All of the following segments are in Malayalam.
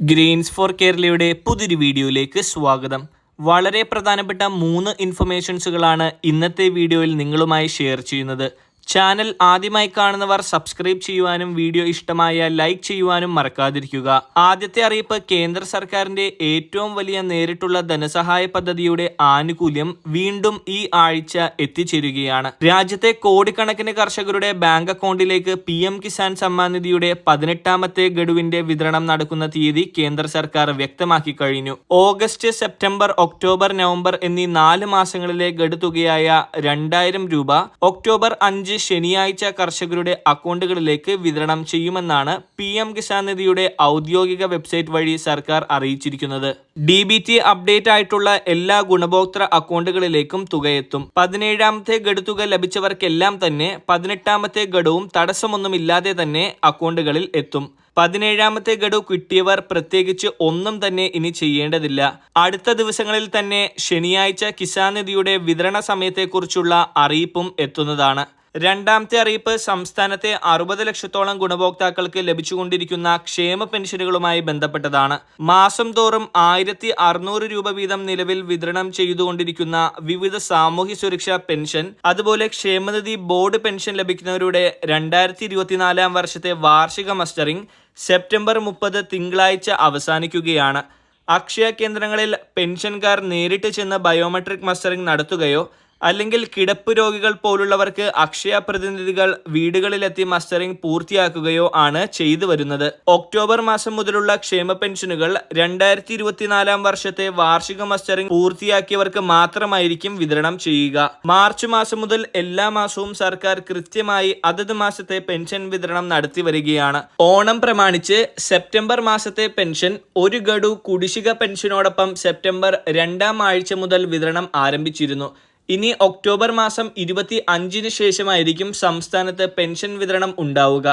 ഗ്രെയിൻസ് ഫോർ കേരളയുടെ പുതിയൊരു വീഡിയോയിലേക്ക് സ്വാഗതം. വളരെ പ്രധാനപ്പെട്ട മൂന്ന് ഇൻഫർമേഷൻസുകളാണ് ഇന്നത്തെ വീഡിയോയിൽ നിങ്ങളുമായി ഷെയർ ചെയ്യുന്നത്. ചാനൽ ആദ്യമായി കാണുന്നവർ സബ്സ്ക്രൈബ് ചെയ്യുവാനും വീഡിയോ ഇഷ്ടമായ ലൈക്ക് ചെയ്യുവാനും മറക്കാതിരിക്കുക. ആദ്യത്തെ അറിയിപ്പ് കേന്ദ്ര സർക്കാരിന്റെ ഏറ്റവും വലിയ നേരിട്ടുള്ള ധനസഹായ പദ്ധതിയുടെ ആനുകൂല്യം വീണ്ടും ഈ ആഴ്ച എത്തിച്ചേരുകയാണ്. രാജ്യത്തെ കോടിക്കണക്കിന് കർഷകരുടെ ബാങ്ക് അക്കൗണ്ടിലേക്ക് പി എം കിസാൻ സമ്മാൻ നിധിയുടെ പതിനെട്ടാമത്തെ ഗഡുവിന്റെ വിതരണം നടക്കുന്ന തീയതി കേന്ദ്ര സർക്കാർ വ്യക്തമാക്കി കഴിഞ്ഞു. ഓഗസ്റ്റ് സെപ്റ്റംബർ ഒക്ടോബർ നവംബർ എന്നീ നാല് മാസങ്ങളിലെ ഗഡു തുകയായ രണ്ടായിരം രൂപ ഒക്ടോബർ അഞ്ച് ശനിയാഴ്ച കർഷകരുടെ അക്കൗണ്ടുകളിലേക്ക് വിതരണം ചെയ്യുമെന്നാണ് പി എം കിസാൻ നിധിയുടെ ഔദ്യോഗിക വെബ്സൈറ്റ് വഴി സർക്കാർ അറിയിച്ചിരിക്കുന്നത്. ഡി ബി ടി അപ്ഡേറ്റ് ആയിട്ടുള്ള എല്ലാ ഗുണഭോക്തൃ അക്കൗണ്ടുകളിലേക്കും തുകയെത്തും. പതിനേഴാമത്തെ ഗഡു തുക ലഭിച്ചവർക്കെല്ലാം തന്നെ പതിനെട്ടാമത്തെ ഗഡുവും തടസ്സമൊന്നുമില്ലാതെ തന്നെ അക്കൗണ്ടുകളിൽ എത്തും. പതിനേഴാമത്തെ ഗഡു കിട്ടിയവർ പ്രത്യേകിച്ച് ഒന്നും തന്നെ ഇനി ചെയ്യേണ്ടതില്ല. അടുത്ത ദിവസങ്ങളിൽ തന്നെ ശനിയാഴ്ച കിസാൻ നിധിയുടെ വിതരണ സമയത്തെക്കുറിച്ചുള്ള അറിയിപ്പും എത്തുന്നതാണ്. രണ്ടാമത്തെ അറിയിപ്പ് സംസ്ഥാനത്തെ അറുപത് ലക്ഷത്തോളം ഗുണഭോക്താക്കൾക്ക് ലഭിച്ചുകൊണ്ടിരിക്കുന്ന ക്ഷേമ പെൻഷനുകളുമായി ബന്ധപ്പെട്ടതാണ്. മാസം തോറും ആയിരത്തി അറുന്നൂറ് രൂപ വീതം നിലവിൽ വിതരണം ചെയ്തുകൊണ്ടിരിക്കുന്ന വിവിധ സാമൂഹ്യ സുരക്ഷാ പെൻഷൻ അതുപോലെ ക്ഷേമനിധി ബോർഡ് പെൻഷൻ ലഭിക്കുന്നവരുടെ രണ്ടായിരത്തി ഇരുപത്തിനാലാം വർഷത്തെ വാർഷിക മസ്റ്ററിംഗ് സെപ്റ്റംബർ മുപ്പത് തിങ്കളാഴ്ച അവസാനിക്കുകയാണ്. അക്ഷയ കേന്ദ്രങ്ങളിൽ പെൻഷൻകാർ നേരിട്ട് ചെന്ന് ബയോമെട്രിക് മസ്റ്ററിംഗ് നടത്തുകയോ അല്ലെങ്കിൽ കിടപ്പ് രോഗികൾ പോലുള്ളവർക്ക് അക്ഷയ പ്രതിനിധികൾ വീടുകളിലെത്തി മസ്റ്ററിംഗ് പൂർത്തിയാക്കുകയോ ആണ് ചെയ്തു വരുന്നത്. ഒക്ടോബർ മാസം മുതലുള്ള ക്ഷേമ പെൻഷനുകൾ രണ്ടായിരത്തി ഇരുപത്തിനാലാം വർഷത്തെ വാർഷിക മസ്റ്ററിംഗ് പൂർത്തിയാക്കിയവർക്ക് മാത്രമായിരിക്കും വിതരണം ചെയ്യുക. മാർച്ച് മാസം മുതൽ എല്ലാ മാസവും സർക്കാർ കൃത്യമായി അതത് മാസത്തെ പെൻഷൻ വിതരണം നടത്തി വരികയാണ്. ഓണം പ്രമാണിച്ച് സെപ്റ്റംബർ മാസത്തെ പെൻഷൻ ഒരു ഗഡു കുടിശിക പെൻഷനോടൊപ്പം സെപ്റ്റംബർ രണ്ടാം ആഴ്ച മുതൽ വിതരണം ആരംഭിച്ചിരുന്നു. ഇനി ഒക്ടോബർ മാസം ഇരുപത്തി അഞ്ചിന് ശേഷമായിരിക്കും സംസ്ഥാനത്ത് പെൻഷൻ വിതരണം ഉണ്ടാവുക.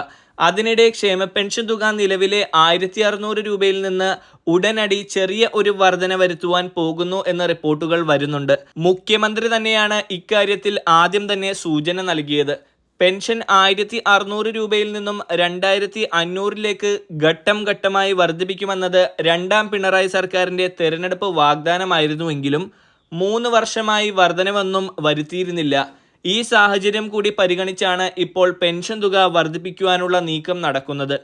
അതിനിടെ ക്ഷേമ പെൻഷൻ തുക നിലവിലെ ആയിരത്തി അറുന്നൂറ് രൂപയിൽ നിന്ന് ഉടനടി ചെറിയ ഒരു വർധന വരുത്തുവാൻ പോകുന്നു എന്ന റിപ്പോർട്ടുകൾ വരുന്നുണ്ട്. മുഖ്യമന്ത്രി തന്നെയാണ് ഇക്കാര്യത്തിൽ ആദ്യം തന്നെ സൂചന നൽകിയത്. പെൻഷൻ ആയിരത്തി അറുന്നൂറ് രൂപയിൽ നിന്നും രണ്ടായിരത്തി അഞ്ഞൂറിലേക്ക് ഘട്ടം ഘട്ടമായി വർദ്ധിപ്പിക്കുമെന്നത് രണ്ടാം പിണറായി സർക്കാരിന്റെ തെരഞ്ഞെടുപ്പ് വാഗ്ദാനമായിരുന്നുവെങ്കിലും മൂന്ന് വർഷമായി വർധനവൊന്നും വരുത്തിയിരുന്നില്ല. ഈ സാഹചര്യം കൂടി പരിഗണിച്ചാണ് ഇപ്പോൾ പെൻഷൻ തുക വർദ്ധിപ്പിക്കുവാനുള്ള നീക്കം നടക്കുന്നത്.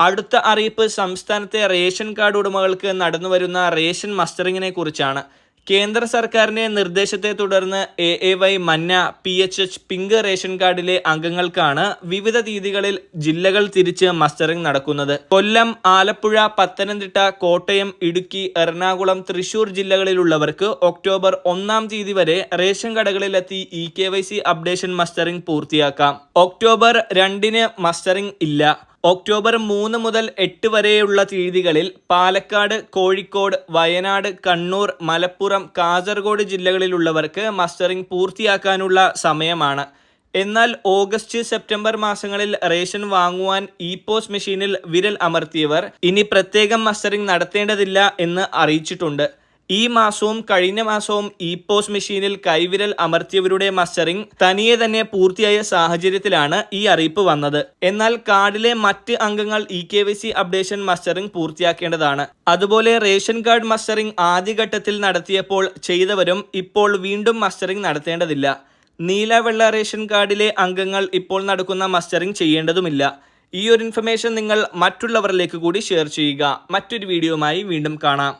അടുത്ത അറിയിപ്പ് സംസ്ഥാനത്തെ റേഷൻ കാർഡ് ഉടമകൾക്ക് നടന്നുവരുന്ന റേഷൻ മസ്റ്ററിങ്ങിനെ കുറിച്ചാണ്. കേന്ദ്ര സർക്കാരിന്റെ നിർദ്ദേശത്തെ തുടർന്ന് എ എ വൈ മന്ന P H H pink ration കാർഡിലെ അംഗങ്ങൾക്കാണ് വിവിധ തീയതികളിൽ ജില്ലകൾ തിരിച്ച് മസ്റ്ററിംഗ് നടക്കുന്നത്. കൊല്ലം ആലപ്പുഴ പത്തനംതിട്ട കോട്ടയം ഇടുക്കി എറണാകുളം തൃശൂർ ജില്ലകളിലുള്ളവർക്ക് ഒക്ടോബർ ഒന്നാം തീയതി വരെ ration കടകളിലെത്തി E K Y C updation mustering പൂർത്തിയാക്കാം. ഒക്ടോബർ രണ്ടിന് മസ്റ്ററിംഗ് ഇല്ല. ഒക്ടോബർ മൂന്ന് മുതൽ എട്ട് വരെയുള്ള തീയതികളിൽ പാലക്കാട് കോഴിക്കോട് വയനാട് കണ്ണൂർ മലപ്പുറം കാസർഗോഡ് ജില്ലകളിലുള്ളവർക്ക് മസ്റ്ററിംഗ് പൂർത്തിയാക്കാനുള്ള സമയമാണ്. എന്നാൽ ഓഗസ്റ്റ് സെപ്റ്റംബർ മാസങ്ങളിൽ റേഷൻ വാങ്ങുവാൻ ഇ പോസ് മെഷീനിൽ വിരൽ അമർത്തിയവർ ഇനി പ്രത്യേകം മസ്റ്ററിംഗ് നടത്തേണ്ടതില്ല എന്ന് അറിയിച്ചിട്ടുണ്ട്. ഈ മാസവും കഴിഞ്ഞ മാസവും ഇ പോസ് മെഷീനിൽ കൈവിരൽ അമർത്തിയവരുടെ മസ്റ്ററിംഗ് തനിയെ തന്നെ പൂർത്തിയായ സാഹചര്യത്തിലാണ് ഈ അറിയിപ്പ് വന്നത്. എന്നാൽ കാർഡിലെ മറ്റ് അംഗങ്ങൾ E K V C updation mustering പൂർത്തിയാക്കേണ്ടതാണ്. അതുപോലെ റേഷൻ കാർഡ് മസ്റ്ററിംഗ് ആദ്യഘട്ടത്തിൽ നടത്തിയപ്പോൾ ചെയ്തവരും ഇപ്പോൾ വീണ്ടും മസ്റ്ററിംഗ് നടത്തേണ്ടതില്ല. നീല വെള്ള റേഷൻ കാർഡിലെ അംഗങ്ങൾ ഇപ്പോൾ നടക്കുന്ന മസ്റ്ററിംഗ് ചെയ്യേണ്ടതുമില്ല. ഈ ഒരു ഇൻഫർമേഷൻ നിങ്ങൾ മറ്റുള്ളവരിലേക്ക് കൂടി ഷെയർ ചെയ്യുക. മറ്റൊരു വീഡിയോയുമായി വീണ്ടും കാണാം.